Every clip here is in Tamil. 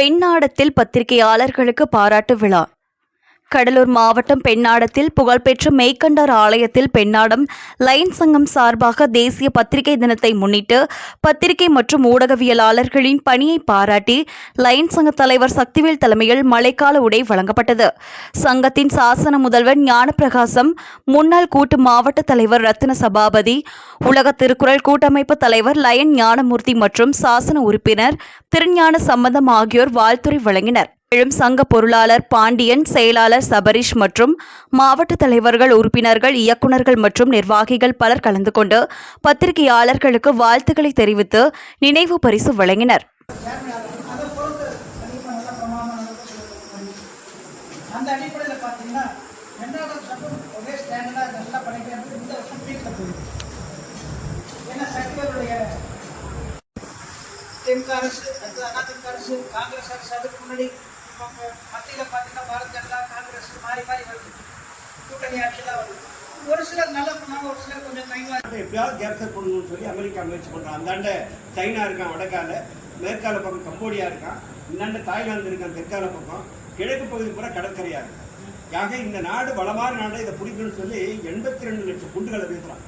பெண்ணாடத்தில் பத்திரிகையாளர்களுக்கு பாராட்டு விழா. கடலூர் மாவட்டம் பெண்ணாடத்தில் புகழ்பெற்ற மெய்கண்டார் ஆலயத்தில் பெண்ணாடம் லைன் சங்கம் சார்பாக தேசிய பத்திரிகை தினத்தை முன்னிட்டு பத்திரிகை மற்றும் ஊடகவியலாளர்களின் பணியை பாராட்டி லைன் சங்க தலைவர் சக்திவேல் தலைமையில் மழைக்கால உடை வழங்கப்பட்டது. சங்கத்தின் சாசன முதல்வர் ஞானப்பிரகாசம் முன்னாள் கூட்டு மாவட்ட தலைவர் ரத்தின சபாபதி உலக திருக்குறள் கூட்டமைப்பு தலைவர் லயன் ஞானமூர்த்தி மற்றும் சாசன உறுப்பினர் திருஞான சம்பந்தம் ஆகியோர் வாழ்த்துரை வழங்கினர். மேலும் சங்க பொருளாளர் பாண்டியன் செயலாளர் சபரிஷ் மற்றும் மாவட்ட தலைவர்கள் உறுப்பினர்கள் இயக்குநர்கள் மற்றும் நிர்வாகிகள் பலர் கலந்து கொண்டு பத்திரிகையாளர்களுக்கு வாழ்த்துக்களை தெரிவித்து நினைவு பரிசு வழங்கினர். அந்த அடிப்படையில் பார்த்தீங்கன்னா ரெண்டாவது சட்டம் ஒரே ஸ்டாண்டர்டாக நல்லா இந்த வருஷம் பீக்கில் போயிருக்கு ஏன்னா திமுக அரசு அதிமுக அரசு காங்கிரஸ் அரசு அதுக்கு முன்னாடி மத்தியில் பார்த்தீங்கன்னா பாரதிய ஜனதா காங்கிரஸ் மாறி மாறி வருது. கூட்டணி ஆட்சியெல்லாம் வருது. ஒரு சிலர் நல்லா பண்ணாங்க ஒரு சிலர் கொஞ்சம் கைவா எப்படியாவது கேப்சர் பண்ணணும்னு சொல்லி அமெரிக்கா முயற்சி பண்ணுறான் அந்தாண்ட சைனா இருக்கான் வடக்கால. மேற்கால பக்கம் கம்போடியா இருக்கான். இந்தாண்ட தாய்லாந்து இருக்கான் தெற்கால பக்கம். கிழக்கு பகுதி பூரா கடற்கரையா இருக்கு. ஆக இந்த நாடு வளமான நாடு இதை பிடிக்கணும்னு சொல்லி எண்பத்தி ரெண்டு லட்சம் குண்டுகளை வீசுறான்.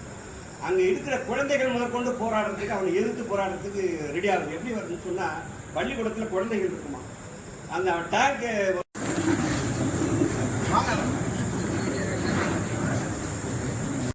அங்கே இருக்கிற குழந்தைகள் முதற்கொண்டு போராடுறதுக்கு அவனை எதிர்த்து போராடுறதுக்கு ரெடி எப்படி வருதுன்னு சொன்னால் பள்ளிக்கூடத்தில் குழந்தைகள் இருக்குமா? அந்த டேங்க்கு